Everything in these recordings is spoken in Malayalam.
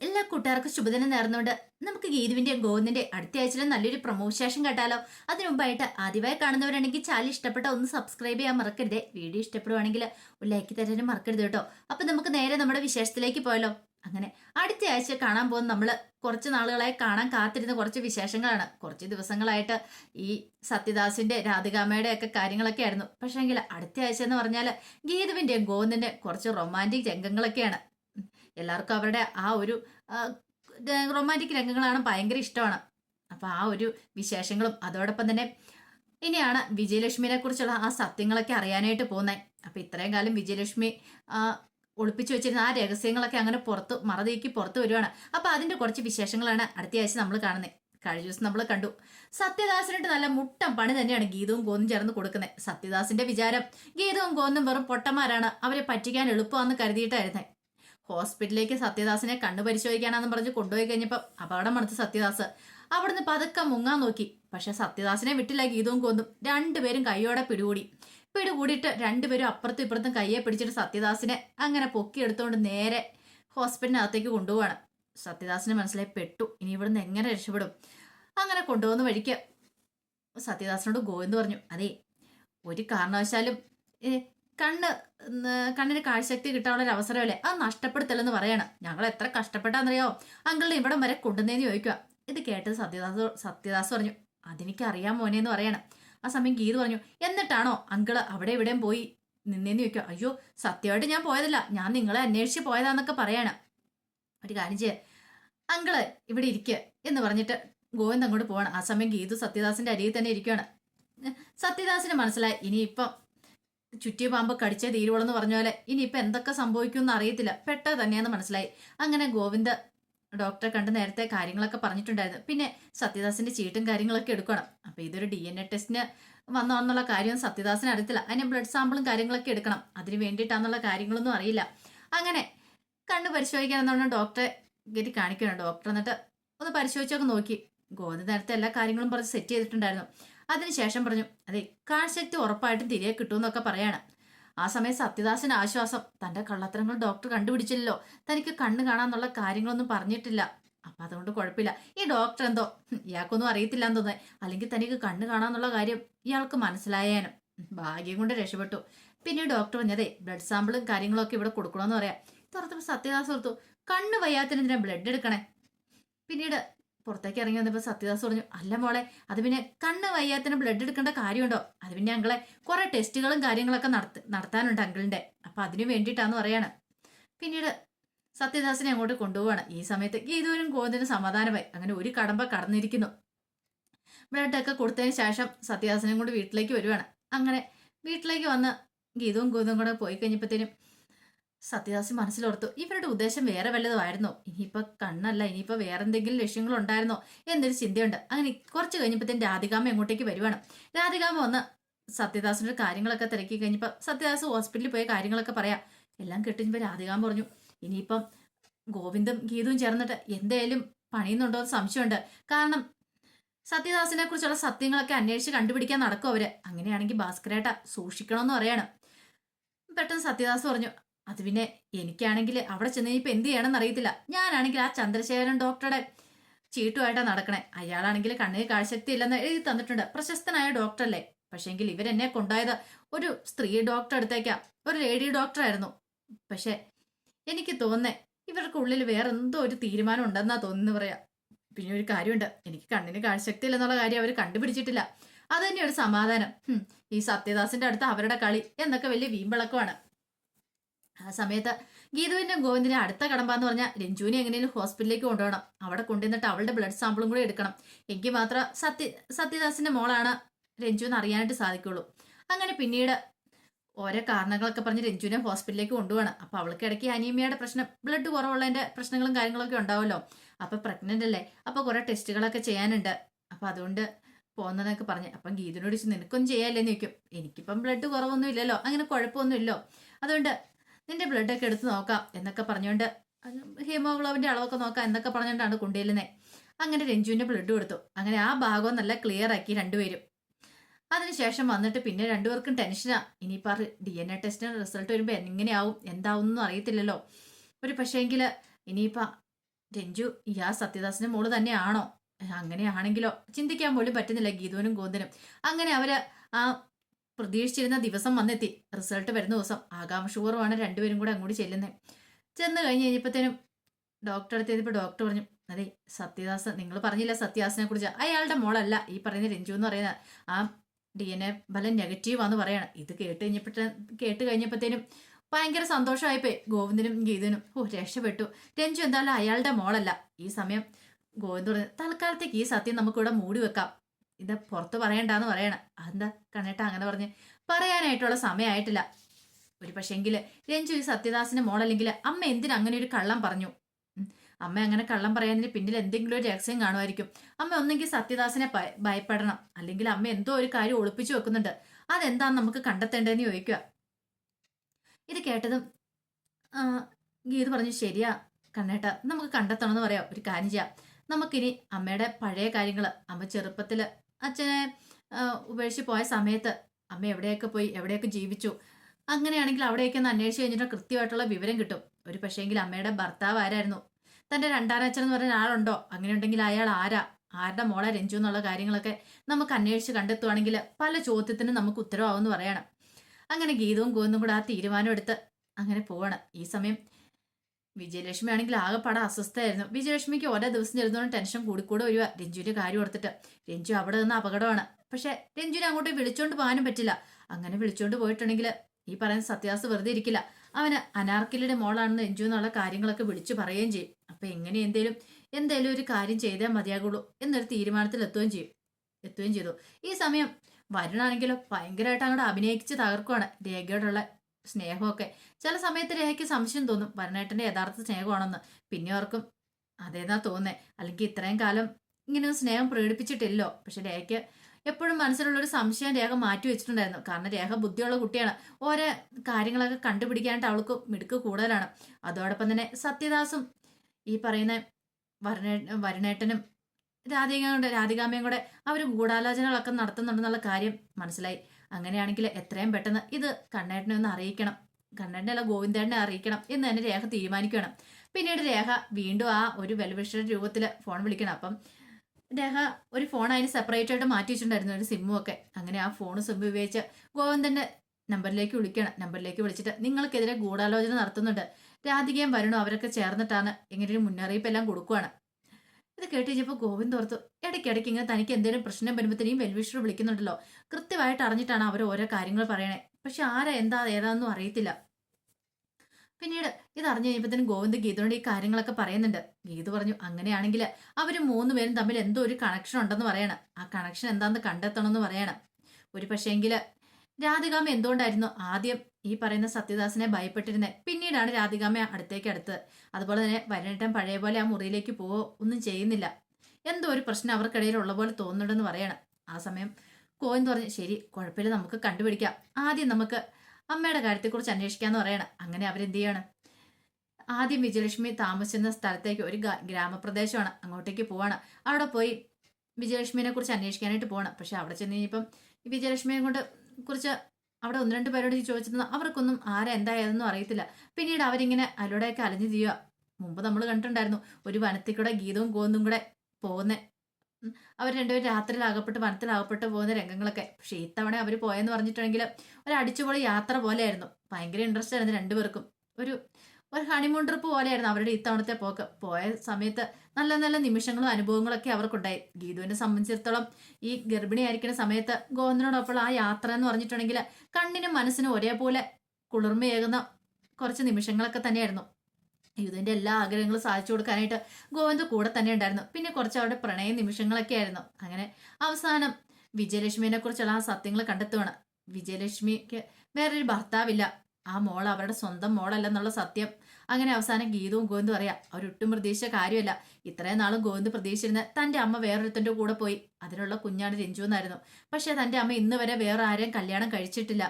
എല്ലാ കൂട്ടുകാർക്കും ശുഭദിനം നേർന്നുകൊണ്ട് നമുക്ക് ഗീതുവിന്റെയും ഗോവിന്ദിന്റെ അടുത്ത ആഴ്ചയിലും നല്ലൊരു പ്രൊമോഷൻ കേട്ടാലോ. അതിനു മുമ്പായിട്ട് ആദ്യമായി കാണുന്നവരാണെങ്കിൽ ചാനൽ ഇഷ്ടപ്പെട്ട ഒന്ന് സബ്സ്ക്രൈബ് ചെയ്യാൻ മറക്കരുത്. വീഡിയോ ഇഷ്ടപ്പെടുവാണെങ്കിൽ ഒരു ലൈക്ക് തരാനും മറക്കരുത് കേട്ടോ. അപ്പൊ നമുക്ക് നേരെ നമ്മുടെ വിശേഷത്തിലേക്ക് പോയാലോ. അങ്ങനെ അടുത്ത ആഴ്ച കാണാൻ പോകുന്ന നമ്മൾ കുറച്ച് നാളുകളായി കാണാൻ കാത്തിരുന്ന കുറച്ച് വിശേഷങ്ങളാണ്. കുറച്ച് ദിവസങ്ങളായിട്ട് ഈ സത്യദാസിന്റെ രാധികാമയുടെ ഒക്കെ കാര്യങ്ങളൊക്കെ ആയിരുന്നു. പക്ഷേങ്കിൽ അടുത്ത ആഴ്ച എന്ന് പറഞ്ഞാൽ ഗീതുവിന്റെയും ഗോവിന്ദിന്റെ കുറച്ച് റൊമാന്റിക് രംഗങ്ങളൊക്കെയാണ്. എല്ലാവർക്കും അവരുടെ ആ ഒരു റൊമാന്റിക് രംഗങ്ങളാണ് ഭയങ്കര ഇഷ്ടമാണ്. അപ്പോൾ ആ ഒരു വിശേഷങ്ങളും അതോടൊപ്പം തന്നെ ഇനിയാണ് വിജയലക്ഷ്മിനെ കുറിച്ചുള്ള ആ സത്യങ്ങളൊക്കെ അറിയാനായിട്ട് പോകുന്നത്. അപ്പോൾ ഇത്രയും കാലം വിജയലക്ഷ്മി ഒളിപ്പിച്ചു വെച്ചിരുന്ന ആ രഹസ്യങ്ങളൊക്കെ അങ്ങനെ പുറത്ത് മറതീക്കി പുറത്ത് വരുവാണ്. അപ്പോൾ അതിന്റെ കുറച്ച് വിശേഷങ്ങളാണ് അടുത്ത ആഴ്ച നമ്മൾ കാണുന്നത്. കഴിഞ്ഞ ദിവസം നമ്മൾ കണ്ടു. സത്യദാസിനിട്ട് നല്ല മുട്ടം പണി തന്നെയാണ് ഗീതവും ഗോന്നും ചേർന്ന് കൊടുക്കുന്നത്. സത്യദാസിന്റെ വിചാരം ഗീതവും ഗോന്നും വെറും പൊട്ടന്മാരാണ്. അവരെ പറ്റിക്കാൻ എളുപ്പമാണെന്ന് കരുതിയിട്ടായിരുന്നേ. ഹോസ്പിറ്റലിലേക്ക് സത്യദാസിനെ കണ്ണു പരിശോധിക്കാനാന്ന് പറഞ്ഞ് കൊണ്ടുപോയി കഴിഞ്ഞപ്പോൾ അപകടം മണത്ത് സത്യദാസ് അവിടുന്ന് പതുക്കെ മുങ്ങാൻ നോക്കി. പക്ഷെ സത്യദാസിനെ വിട്ടില്ല ഗീതവും കൊന്നും രണ്ടുപേരും കൈയോടെ പിടികൂടി. പിടികൂടിയിട്ട് രണ്ടുപേരും അപ്പുറത്തും ഇപ്പുറത്തും കയ്യെ പിടിച്ചിട്ട് സത്യദാസിനെ അങ്ങനെ പൊക്കിയെടുത്തുകൊണ്ട് നേരെ ഹോസ്പിറ്റലിനകത്തേക്ക് കൊണ്ടുപോവാണ്. സത്യദാസിന് മനസ്സിലായി പെട്ടു. ഇനി ഇവിടുന്ന് എങ്ങനെ രക്ഷപ്പെടും? അങ്ങനെ കൊണ്ടുപോകുന്ന വഴിക്ക് സത്യദാസിനോട് ഗോവിന്ദ് പറഞ്ഞു അതെ ഒരു കാരണവശാലും കണ്ണ് കണ്ണിന് കാഴ്ചശക്തി കിട്ടാനുള്ള ഒരു അവസരമല്ലേ? അത് നഷ്ടപ്പെടുത്തല്ലെന്ന് പറയാണ്. ഞങ്ങൾ എത്ര കഷ്ടപ്പെട്ടാന്നറിയോ? അങ്കിളിനെ ഇവിടം വരെ കൊണ്ടുവന്നേന്ന് ചോദിക്കുക ഇത് കേട്ടത് സത്യദാസ് സത്യദാസ് പറഞ്ഞു അതെനിക്ക് അറിയാം മോനെ എന്ന് പറയണം. ആ സമയം ഗീത് പറഞ്ഞു എന്നിട്ടാണോ അങ്കിൾ അവിടെ ഇവിടെയും പോയി നിന്നേന്ന് ചോദിക്കുക അയ്യോ സത്യമായിട്ട് ഞാൻ പോയതല്ല. ഞാൻ നിങ്ങളെ അന്വേഷിച്ച് പോയതാന്നൊക്കെ പറയാണ്. ഒരു കാര്യം ചെയ്യ. അങ്കിൾ ഇവിടെ ഇരിക്കുക എന്ന് പറഞ്ഞിട്ട് ഗോവിന്ദ് അങ്ങോട്ട് പോവാണ്. ആ സമയം ഗീതു സത്യദാസിന്റെ അരികിൽ തന്നെ ഇരിക്കുകയാണ് സത്യദാസിന് മനസ്സിലായി. ഇനിയിപ്പം ചുറ്റിയ പാമ്പ് കടിച്ചേ തീരുവളെന്ന് പറഞ്ഞ പോലെ ഇനിയിപ്പോൾ എന്തൊക്കെ സംഭവിക്കുമെന്ന് അറിയത്തില്ല. പെട്ടെന്ന് തന്നെയാന്ന് മനസ്സിലായി. അങ്ങനെ ഗോവിന്ദ് ഡോക്ടറെ കണ്ട് നേരത്തെ കാര്യങ്ങളൊക്കെ പറഞ്ഞിട്ടുണ്ടായിരുന്നു. പിന്നെ സത്യദാസിന്റെ ചീട്ടും കാര്യങ്ങളൊക്കെ എടുക്കണം. അപ്പൊ ഇതൊരു ഡി എൻ എ ടെസ്റ്റിന് വന്നോ എന്നുള്ള കാര്യം സത്യദാസിന് അറിയത്തില്ല. അതിന് ബ്ലഡ് സാമ്പിളും കാര്യങ്ങളൊക്കെ എടുക്കണം. അതിന് വേണ്ടിയിട്ടാന്നുള്ള കാര്യങ്ങളൊന്നും അറിയില്ല. അങ്ങനെ കണ്ണ് പരിശോധിക്കാൻ എന്നാണ് ഡോക്ടറെ കയറ്റി കാണിക്കണം ഡോക്ടർ എന്നിട്ട് ഒന്ന് പരിശോധിച്ചൊക്കെ നോക്കി. ഗോവിന്ദ് നേരത്തെ എല്ലാ കാര്യങ്ങളും പറഞ്ഞ് സെറ്റ് ചെയ്തിട്ടുണ്ടായിരുന്നു. അതിനുശേഷം പറഞ്ഞു അതെ കാഴ്ചശക്തി ഉറപ്പായിട്ടും തിരികെ കിട്ടുമെന്നൊക്കെ പറയാണ്. ആ സമയം സത്യദാസിന് ആശ്വാസം. തന്റെ കള്ളത്തരങ്ങൾ ഡോക്ടർ കണ്ടുപിടിച്ചില്ലല്ലോ. തനിക്ക് കണ്ണ് കാണാന്നുള്ള കാര്യങ്ങളൊന്നും പറഞ്ഞിട്ടില്ല. അപ്പൊ അതുകൊണ്ട് കുഴപ്പമില്ല. ഈ ഡോക്ടർ എന്തോ? ഇയാൾക്കൊന്നും അറിയത്തില്ല എന്ന് തോന്നുന്നത് അല്ലെങ്കിൽ തനിക്ക് കണ്ണ് കാണാന്നുള്ള കാര്യം ഇയാൾക്ക് മനസ്സിലായാനും. ഭാഗ്യം കൊണ്ട് രക്ഷപ്പെട്ടു. പിന്നെ ഡോക്ടർ പറഞ്ഞതേ ബ്ലഡ് സാമ്പിളും കാര്യങ്ങളും ഒക്കെ ഇവിടെ കൊടുക്കണമെന്ന് പറയാം. തുറത്തപ്പോൾ സത്യദാസ് ഓർത്തു കണ്ണ് വയ്യാത്തിന് ബ്ലഡ് എടുക്കണേ? പിന്നീട് പുറത്തേക്ക് ഇറങ്ങി വന്നപ്പോൾ സത്യദാസ് പറഞ്ഞു അല്ല മോളെ അത് പിന്നെ കണ്ണ് വയ്യാത്തിന് ബ്ലഡ് എടുക്കേണ്ട കാര്യമുണ്ടോ? അത് പിന്നെ ഞങ്ങളെ കുറെ ടെസ്റ്റുകളും കാര്യങ്ങളൊക്കെ നടത്ത നടത്താനുണ്ട് അങ്കിളിന്റെ. അപ്പൊ അതിനു വേണ്ടിയിട്ടാന്ന് പറയാണ്. പിന്നീട് സത്യദാസിനെ അങ്ങോട്ട് കൊണ്ടുപോവാണ്. ഈ സമയത്ത് ഗീതുവിനും ഗോവിന്ദനും സമാധാനമായി. അങ്ങനെ ഒരു കടമ്പ കടന്നിരിക്കുന്നു. ബ്ലഡ് ഒക്കെ കൊടുത്തതിന് ശേഷം സത്യദാസിനെ കൊണ്ട് വീട്ടിലേക്ക് വരുവാണ്. അങ്ങനെ വീട്ടിലേക്ക് വന്ന് ഗീതവും ഗോവിന്ദും കൂടെ പോയി കഴിഞ്ഞപ്പോഴത്തേനും സത്യദാസി മനസ്സിലോർത്തു ഇവരുടെ ഉദ്ദേശം വേറെ വല്ലതുമായിരുന്നോ? ഇനിയിപ്പോ കണ്ണല്ല ഇനിയിപ്പോ വേറെ എന്തെങ്കിലും ലക്ഷ്യങ്ങളുണ്ടായിരുന്നോ എന്നൊരു ചിന്തയുണ്ട്. അങ്ങനെ കുറച്ച് കഴിഞ്ഞപ്പോഴത്തേനും രാധികാമ എങ്ങോട്ടേക്ക് വരുവാണ്. രാധികാമ വന്ന് സത്യദാസിന്റെ കാര്യങ്ങളൊക്കെ തിരക്കി കഴിഞ്ഞപ്പോൾ സത്യദാസ് ഹോസ്പിറ്റലിൽ പോയ കാര്യങ്ങളൊക്കെ പറയാം. എല്ലാം കെട്ടിഞ്ഞപ്പോൾ രാധികാമ പറഞ്ഞു ഇനിയിപ്പം ഗോവിന്ദും ഗീതവും ചേർന്നിട്ട് എന്തായാലും പണിയുന്നുണ്ടോ എന്ന് സംശയമുണ്ട്. കാരണം സത്യദാസിനെ കുറിച്ചുള്ള സത്യങ്ങളൊക്കെ അന്വേഷിച്ച് കണ്ടുപിടിക്കാൻ നടക്കും അവർ. അങ്ങനെയാണെങ്കിൽ ഭാസ്കരേട്ട സൂക്ഷിക്കണമെന്ന് പറയാണ്. പെട്ടെന്ന് സത്യദാസ് പറഞ്ഞു അത് പിന്നെ എനിക്കാണെങ്കിൽ അവിടെ ചെന്ന് ഇപ്പൊ എന്ത് ചെയ്യണമെന്ന് അറിയത്തില്ല. ഞാനാണെങ്കിൽ ആ ചന്ദ്രശേഖരൻ ഡോക്ടറുടെ ചീട്ടുമായിട്ടാണ് നടക്കണേ. അയാളാണെങ്കിൽ കണ്ണിന് കാഴ്ചശക്തി ഇല്ലെന്ന് എഴുതി തന്നിട്ടുണ്ട്. പ്രശസ്തനായ ഡോക്ടറല്ലേ. പക്ഷെങ്കിൽ ഇവരെന്നെ കൊണ്ടായത് ഒരു സ്ത്രീ ഡോക്ടർ അടുത്തേക്കാ. ഒരു ലേഡി ഡോക്ടറായിരുന്നു. പക്ഷെ എനിക്ക് തോന്നേ ഇവർക്ക് ഉള്ളിൽ വേറെ എന്തോ ഒരു തീരുമാനം ഉണ്ടെന്നാ തോന്നുന്നു പറയാ. പിന്നെ ഒരു കാര്യമുണ്ട്. എനിക്ക് കണ്ണിന് കാഴ്ചശക്തി ഇല്ലെന്നുള്ള കാര്യം അവർ കണ്ടുപിടിച്ചിട്ടില്ല. അത് തന്നെ ഒരു സമാധാനം. ഈ സത്യദാസിന്റെ അടുത്ത് അവരുടെ കളി എന്നൊക്കെ വലിയ വീമ്പിളക്കമാണ്. ആ സമയത്ത് ഗീതുവിന്റെ ഗോവിന്ദിനെ അടുത്ത കടമ്പ എന്ന് പറഞ്ഞാൽ രഞ്ജുവിനെ എങ്ങനെയും ഹോസ്പിറ്റലിലേക്ക് കൊണ്ടുപോകണം. അവിടെ കൊണ്ടുവന്നിട്ട് അവളുടെ ബ്ലഡ് സാമ്പിളും കൂടി എടുക്കണം. എങ്കിൽ മാത്രം സത്യ സത്യദാസിന്റെ മോളാണ് രഞ്ജു എന്ന് അറിയാനായിട്ട് സാധിക്കുള്ളൂ. അങ്ങനെ പിന്നീട് ഓരോ കാരണങ്ങളൊക്കെ പറഞ്ഞ് രഞ്ജുവിനെ ഹോസ്പിറ്റലിലേക്ക് കൊണ്ടുപോകണം. അപ്പൊ അവൾക്ക് ഇടയ്ക്ക് അനീമിയയുടെ പ്രശ്നം ബ്ലഡ് കുറവുള്ളതിന്റെ പ്രശ്നങ്ങളും കാര്യങ്ങളൊക്കെ ഉണ്ടാവുമല്ലോ. അപ്പൊ പ്രഗ്നന്റ് അല്ലേ? അപ്പൊ കുറെ ടെസ്റ്റുകളൊക്കെ ചെയ്യാനുണ്ട്. അപ്പൊ അതുകൊണ്ട് പോകുന്നതൊക്കെ പറഞ്ഞ് അപ്പം ഗീതിനോട് ചോദിച്ചു നിനക്കൊന്നും ചെയ്യാല്ലേ ചോദിക്കും. എനിക്കിപ്പം ബ്ലഡ് കുറവൊന്നും ഇല്ലല്ലോ. അങ്ങനെ കുഴപ്പമൊന്നും അതുകൊണ്ട് നിന്റെ ബ്ലഡ് ഒക്കെ എടുത്ത് നോക്കാം എന്നൊക്കെ പറഞ്ഞുകൊണ്ട് ഹീമോഗ്ലോബിന്റെ അളവൊക്കെ നോക്കാം എന്നൊക്കെ പറഞ്ഞുകൊണ്ടാണ് കൊണ്ടുചെല്ലുന്നത് അങ്ങനെ രഞ്ജുവിന്റെ ബ്ലഡ് കൊടുത്തു. അങ്ങനെ ആ ഭാഗം നല്ല ക്ലിയർ ആക്കി രണ്ടുപേരും. അതിനുശേഷം വന്നിട്ട് പിന്നെ രണ്ടുപേർക്കും ടെൻഷനാ ഇനിയിപ്പോൾ ഡി എൻ എ ടെസ്റ്റിന് റിസൾട്ട് വരുമ്പോൾ എങ്ങനെയാവും എന്താവും എന്നൊന്നും അറിയത്തില്ലല്ലോ. ഒരു പക്ഷേങ്കിൽ ഇനിയിപ്പോൾ രഞ്ജു ആ സത്യദാസിന്റെ മോൾ തന്നെയാണോ? അങ്ങനെയാണെങ്കിലോ? ചിന്തിക്കാൻ പോലും പറ്റുന്നില്ല ഗീതുവിനും ഗോന്തിനും അങ്ങനെ അവർ ആ പ്രതീക്ഷിച്ചിരുന്ന ദിവസം വന്നെത്തി. റിസൾട്ട് വരുന്ന ദിവസം. ആകാംക്ഷപൂർവമാണ് രണ്ടുപേരും കൂടെ അങ്ങോട്ട് ചെല്ലുന്നത് ചെന്ന് കഴിഞ്ഞ് കഴിഞ്ഞപ്പോഴത്തേനും ഡോക്ടർ അടുത്ത് ഡോക്ടർ പറഞ്ഞു അതെ സത്യദാസ് നിങ്ങൾ പറഞ്ഞില്ല സത്യദാസിനെ കുറിച്ച്? അയാളുടെ മോളല്ല ഈ പറയുന്ന രഞ്ജു എന്ന് പറയുന്ന ആ ഡി എൻ എ ഫലം നെഗറ്റീവാന്ന് പറയാണ്. ഇത് കേട്ട് കഴിഞ്ഞപ്പോഴത്തെ കേട്ട് കഴിഞ്ഞപ്പോഴത്തേനും ഭയങ്കര സന്തോഷമായിപ്പോയി. ഗോവിന്ദനും ഗീതനും. ഓ രക്ഷപ്പെട്ടു. രഞ്ജു എന്തായാലും അയാളുടെ മോളല്ല. ഈ സമയം ഗോവിന്ദ് പറഞ്ഞു തൽക്കാലത്തേക്ക് ഈ സത്യം നമുക്കിവിടെ മൂടി വെക്കാം. ഇത് പുറത്ത് പറയണ്ടെന്ന് പറയണം. അതെന്താ കണ്ണേട്ട അങ്ങനെ പറഞ്ഞ് പറയാനായിട്ടുള്ള സമയമായിട്ടില്ല ഒരു പക്ഷേങ്കിൽ രഞ്ജു ഈ സത്യദാസിന്റെ മോളല്ലെങ്കിൽ അമ്മ എന്തിനു അങ്ങനെ ഒരു കള്ളം പറഞ്ഞു? അമ്മ അങ്ങനെ കള്ളം പറയാനതിന് പിന്നിൽ എന്തെങ്കിലും ഒരു രഹസ്യം കാണുമായിരിക്കും. അമ്മ ഒന്നെങ്കിൽ സത്യദാസിനെ ഭയ- ഭയപ്പെടണം. അല്ലെങ്കിൽ അമ്മ എന്തോ ഒരു കാര്യം ഒളിപ്പിച്ചു വെക്കുന്നുണ്ട്. അതെന്താന്ന് നമുക്ക് കണ്ടെത്തേണ്ടതെന്ന് ചോദിക്കുക. ഇത് കേട്ടതും ഗീത് പറഞ്ഞു ശരിയാ കണ്ണേട്ട നമുക്ക് കണ്ടെത്തണമെന്ന് പറയാം. ഒരു കാര്യം ചെയ്യാം. നമുക്കിനി അമ്മയുടെ പഴയ കാര്യങ്ങൾ അമ്മ ചെറുപ്പത്തിൽ അച്ഛനെ ഉപേക്ഷിച്ച് പോയ സമയത്ത് അമ്മ എവിടെയൊക്കെ പോയി എവിടെയൊക്കെ ജീവിച്ചു. അങ്ങനെയാണെങ്കിൽ അവിടെയൊക്കെ ഒന്ന് അന്വേഷിച്ച് കഴിഞ്ഞിട്ട് കൃത്യമായിട്ടുള്ള വിവരം കിട്ടും. ഒരു പക്ഷേങ്കിൽ അമ്മയുടെ ഭർത്താവ് ആരായിരുന്നു? തന്റെ രണ്ടാനച്ഛൻ എന്ന് പറഞ്ഞ ആളുണ്ടോ അങ്ങനെ ഉണ്ടെങ്കിൽ അയാൾ ആരാ? ആരുടെ മോളെ രഞ്ജു എന്നുള്ള കാര്യങ്ങളൊക്കെ നമുക്ക് അന്വേഷിച്ച് കണ്ടെത്തുവാണെങ്കിൽ പല ചോദ്യത്തിനും നമുക്ക് ഉത്തരവാകുമെന്ന് പറയണം. അങ്ങനെ ഗീതവും ഗോവിന്ദും കൂടെ ആ തീരുമാനം എടുത്ത് അങ്ങനെ പോവാണ്. ഈ സമയം വിജയലക്ഷ്മി ആണെങ്കിൽ ആകെപ്പാടെ അസ്വസ്ഥയായിരുന്നു. വിജയലക്ഷ്മിക്ക് ഓരോ ദിവസം ചെല്ലുന്നതുകൊണ്ട് ടെൻഷൻ കൂടിക്കൂടെ വരിക. രഞ്ജുവിന്റെ കാര്യം ഓർത്തിട്ട് രഞ്ജു അവിടെ നിന്ന് അപകടമാണ്. പക്ഷെ രഞ്ജുവിനെ അങ്ങോട്ട് വിളിച്ചോണ്ട് പോകാനും പറ്റില്ല. അങ്ങനെ വിളിച്ചോണ്ട് പോയിട്ടുണ്ടെങ്കിൽ ഈ പറയുന്ന സത്യാസ് വെറുതെ ഇരിക്കില്ല. അവന് അനാർക്കിലിയുടെ മോളാണെന്ന് രഞ്ജു എന്നുള്ള കാര്യങ്ങളൊക്കെ വിളിച്ചു പറയുകയും ചെയ്യും. അപ്പൊ എങ്ങനെ എന്തേലും എന്തേലും ഒരു കാര്യം ചെയ്താൽ മതിയാകുള്ളൂ എന്നൊരു തീരുമാനത്തിൽ എത്തുകയും ചെയ്യും. എത്തുകയും ചെയ്തു. ഈ സമയം വരുണാണെങ്കിലും ഭയങ്കരമായിട്ട് അങ്ങോട്ട് അഭിനയിച്ച് തകർക്കുവാണ് രേഖയോടുള്ള സ്നേഹമൊക്കെ. ചില സമയത്ത് രേഖയ്ക്ക് സംശയം തോന്നും. വരനേട്ടന്റെ യഥാർത്ഥ സ്നേഹമാണെന്ന്. പിന്നെ ഓർക്കും അതേതാ തോന്നേ അല്ലെങ്കിൽ ഇത്രയും കാലം ഇങ്ങനെ സ്നേഹം പ്രകടിപ്പിച്ചിട്ടില്ലോ. പക്ഷെ രേഖയ്ക്ക് എപ്പോഴും മനസ്സിലുള്ള ഒരു സംശയം രേഖ മാറ്റി വെച്ചിട്ടുണ്ടായിരുന്നു. കാരണം രേഖ ബുദ്ധിയുള്ള കുട്ടിയാണ്. ഓരോ കാര്യങ്ങളൊക്കെ കണ്ടുപിടിക്കാനായിട്ട് അവൾക്ക് മിടുക്ക് കൂടുതലാണ്. അതോടൊപ്പം തന്നെ സത്യദാസും ഈ പറയുന്ന വരണേ വരണേട്ടനും രാധിക രാധികാമ്മയും കൂടെ അവർ ഗൂഢാലോചനകളൊക്കെ നടത്തുന്നുണ്ടെന്നുള്ള കാര്യം മനസ്സിലായി. അങ്ങനെയാണെങ്കിൽ എത്രയും പെട്ടെന്ന് ഇത് കണ്ണേട്ടനെ ഒന്ന് അറിയിക്കണം. കണ്ണേട്ടനെ അല്ല ഗോവിന്ദേട്ടനെ അറിയിക്കണം എന്ന് തന്നെ രേഖ തീരുമാനിക്കണം പിന്നീട് രേഖ വീണ്ടും ആ ഒരു വെൽവിഷർ രൂപത്തിൽ ഫോൺ വിളിക്കണം. അപ്പം രേഖ ഒരു ഫോൺ അതിന് സെപ്പറേറ്റ് ആയിട്ട് മാറ്റി വെച്ചിട്ടുണ്ടായിരുന്നു ഒരു സിമ്മും ഒക്കെ. അങ്ങനെ ആ ഫോൺ സിം ഉപയോഗിച്ച് ഗോവിന്ദന്റെ നമ്പറിലേക്ക് വിളിക്കണം നമ്പറിലേക്ക് വിളിച്ചിട്ട് നിങ്ങൾക്കെതിരെ ഗൂഢാലോചന നടത്തുന്നുണ്ട്. രാധികയും വരണോ അവരൊക്കെ ചേർന്നിട്ടാണ് ഇങ്ങനെ ഒരു മുന്നറിയിപ്പ് എല്ലാം കൊടുക്കുവാണ്. ഇത് കേട്ട് കഴിഞ്ഞപ്പോൾ ഗോവിന്ദ് ഓർത്തു ഇടയ്ക്കിടയ്ക്ക് ഇങ്ങനെ തനിക്ക് എന്തെങ്കിലും പ്രശ്നം വരുമ്പോഴത്തേനും വെൽവിഷർ വിളിക്കുന്നുണ്ടല്ലോ. കൃത്യമായിട്ട് അറിഞ്ഞിട്ടാണ് അവർ ഓരോ കാര്യങ്ങൾ പറയണേ. പക്ഷെ ആരാ എന്താ ഏതാന്നും അറിയത്തില്ല. പിന്നീട് ഇത് അറിഞ്ഞു കഴിഞ്ഞപ്പോഴത്തേനും ഗോവിന്ദ് ഗീതയോട് ഈ കാര്യങ്ങളൊക്കെ പറയുന്നുണ്ട്. ഗീത പറഞ്ഞു അങ്ങനെയാണെങ്കിൽ അവർ മൂന്ന് പേരും തമ്മിൽ എന്തോ ഒരു കണക്ഷൻ ഉണ്ടെന്ന് പറയണം. ആ കണക്ഷൻ എന്താന്ന് കണ്ടെത്തണമെന്ന് പറയണം. ഒരു പക്ഷേങ്കിൽ രാധികാമ്മ എന്തുകൊണ്ടായിരുന്നു ആദ്യം ഈ പറയുന്ന സത്യദാസിനെ ഭയപ്പെട്ടിരുന്നത് പിന്നീടാണ് രാധികാമ്മ അടുത്തേക്ക് അടുത്തത്. അതുപോലെ തന്നെ വരണിട്ടൻ പഴയ പോലെ ആ മുറിയിലേക്ക് പോവോ ഒന്നും ചെയ്യുന്നില്ല. എന്തോ ഒരു പ്രശ്നം അവർക്കിടയിൽ ഉള്ള പോലെ തോന്നുന്നുണ്ടെന്ന് പറയണം. ആ സമയം കോയിൻ പറഞ്ഞു ശരി കുഴപ്പമില്ല നമുക്ക് കണ്ടുപിടിക്കാം. ആദ്യം നമുക്ക് അമ്മയുടെ കാര്യത്തെക്കുറിച്ച് അന്വേഷിക്കാന്ന് പറയണം. അങ്ങനെ അവരെന്ത് ചെയ്യണം? ആദ്യം വിജയലക്ഷ്മി താമസിച്ചിരുന്ന സ്ഥലത്തേക്ക് ഒരു ഗ്രാമപ്രദേശമാണ്. അങ്ങോട്ടേക്ക് പോവാണ്. അവിടെ പോയി വിജയലക്ഷ്മിനെ കുറിച്ച് അന്വേഷിക്കാനായിട്ട് പോകണം പക്ഷെ അവിടെ ചെന്ന് കഴിഞ്ഞപ്പം വിജയലക്ഷ്മിയെ കൊണ്ട് കുറിച്ച് അവിടെ ഒന്ന് രണ്ട് പേരോട് ചോദിച്ചിരുന്നു അവർക്കൊന്നും ആരാ എന്താ അറിയത്തില്ല. പിന്നീട് അവരിങ്ങനെ അതിലൂടെയൊക്കെ അലഞ്ഞു ചെയ്യുക. മുമ്പ് നമ്മൾ കണ്ടിട്ടുണ്ടായിരുന്നു ഒരു വനത്തിൽ കൂടെ ഗീതവും ഗോന്നും കൂടെ പോകുന്ന അവർ രണ്ടുപേരും വനത്തിൽ അകപ്പെട്ട് പോകുന്ന രംഗങ്ങളൊക്കെ. പക്ഷെ ഇത്തവണ അവർ പോയെന്ന് പറഞ്ഞിട്ടുണ്ടെങ്കിൽ ഒരു അടിച്ചുപൊളി യാത്ര പോലെയായിരുന്നു. ഭയങ്കര ഇൻട്രസ്റ്റ് ആയിരുന്നു രണ്ടുപേർക്കും. ഒരു ഒരു ഹണിമൂൺ ട്രിപ്പ് പോലെയായിരുന്നു അവരുടെ ഇത്തവണത്തെ പോക്ക്. പോയ സമയത്ത് നല്ല നല്ല നിമിഷങ്ങളും അനുഭവങ്ങളൊക്കെ അവർക്കുണ്ടായി. ഗീതുവിനെ സംബന്ധിച്ചിടത്തോളം ഈ ഗർഭിണിയായിരിക്കുന്ന സമയത്ത് ഗോവിന്ദനോടൊപ്പം ആ യാത്ര എന്ന് പറഞ്ഞിട്ടുണ്ടെങ്കിൽ കണ്ണിനും മനസ്സിനും ഒരേപോലെ കുളിർമയേകുന്ന കുറച്ച് നിമിഷങ്ങളൊക്കെ തന്നെയായിരുന്നു. ഗീതുവിന്റെ എല്ലാ ആഗ്രഹങ്ങളും സാധിച്ചു കൊടുക്കാനായിട്ട് ഗോവിന്ദ് കൂടെ തന്നെ ഉണ്ടായിരുന്നു. പിന്നെ കുറച്ച് അവരുടെ പ്രണയ നിമിഷങ്ങളൊക്കെ ആയിരുന്നു. അങ്ങനെ അവസാനം വിജയലക്ഷ്മിനെ കുറിച്ചുള്ള ആ സത്യങ്ങൾ കണ്ടെത്തുവാണ്. വിജയലക്ഷ്മിക്ക് വേറൊരു ഭർത്താവില്ല. ആ മോൾ അവരുടെ സ്വന്തം മോളല്ലെന്നുള്ള സത്യം. അങ്ങനെ അവസാനം ഗീതവും ഗോവിന്ദും അറിയാം അവരൊട്ടും പ്രതീക്ഷിച്ച കാര്യമല്ല. ഇത്രയും നാളും ഗോവിന്ദ് പ്രതീക്ഷിച്ചിരുന്ന തന്റെ അമ്മ വേറൊരുത്തന്റെ കൂടെ പോയി. അതിനുള്ള കുഞ്ഞാണ് രഞ്ജു എന്നായിരുന്നു. പക്ഷെ തന്റെ അമ്മ ഇന്ന് വരെ വേറെ ആരെയും കല്യാണം കഴിച്ചിട്ടില്ല.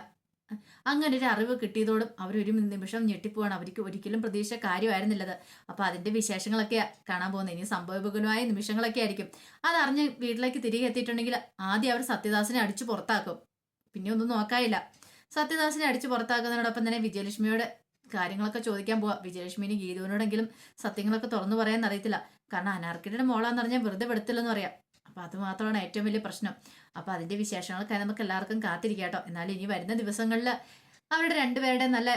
അങ്ങനെ ഒരു അറിവ് കിട്ടിയതോടും അവരൊരു നിമിഷം ഞെട്ടിപ്പോവാണ്. അവർക്ക് ഒരിക്കലും പ്രതീക്ഷ കാര്യമായിരുന്നില്ലത്. അപ്പൊ അതിന്റെ വിശേഷങ്ങളൊക്കെ കാണാൻ പോകുന്നത്. ഇനി സംഭവബഹുലമായ നിമിഷങ്ങളൊക്കെ ആയിരിക്കും. അതറിഞ്ഞ് വീട്ടിലേക്ക് തിരികെ എത്തിയിട്ടുണ്ടെങ്കിൽ ആദ്യം അവർ സത്യദാസിനെ അടിച്ചു പുറത്താക്കും. പിന്നെ ഒന്നും നോക്കാനില്ല. സത്യദാസിനെ അടിച്ചു പുറത്താക്കുന്നതിനോടൊപ്പം തന്നെ വിജയലക്ഷ്മിയോട് കാര്യങ്ങളൊക്കെ ചോദിക്കാൻ പോവാ. വിജയലക്ഷ്മിന് ഗീതുവിനോടെങ്കിലും സത്യങ്ങളൊക്കെ തുറന്നു പറയാൻ അറിയത്തില്ല. കാരണം അനാർക്കിയുടെ മോളാന്ന് പറഞ്ഞാൽ വെറുതെ പെടുത്തില്ലെന്ന് പറയാം. അപ്പൊ അത് മാത്രമാണ് ഏറ്റവും വലിയ പ്രശ്നം. അപ്പൊ അതിന്റെ വിശേഷങ്ങൾക്കായി നമുക്ക് എല്ലാവർക്കും കാത്തിരിക്കാട്ടോ എന്നാൽ ഇനി വരുന്ന ദിവസങ്ങളിൽ അവരുടെ രണ്ടുപേരുടെ നല്ല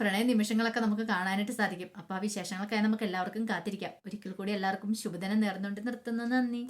പ്രണയ നിമിഷങ്ങളൊക്കെ നമുക്ക് കാണാനായിട്ട് സാധിക്കും. അപ്പൊ ആ വിശേഷങ്ങൾക്കായി നമുക്ക് എല്ലാവർക്കും കാത്തിരിക്കാം. ഒരിക്കൽ കൂടി എല്ലാവർക്കും ശുഭദിനം നേർന്നുകൊണ്ട് നിർത്തുന്നു. നന്ദി.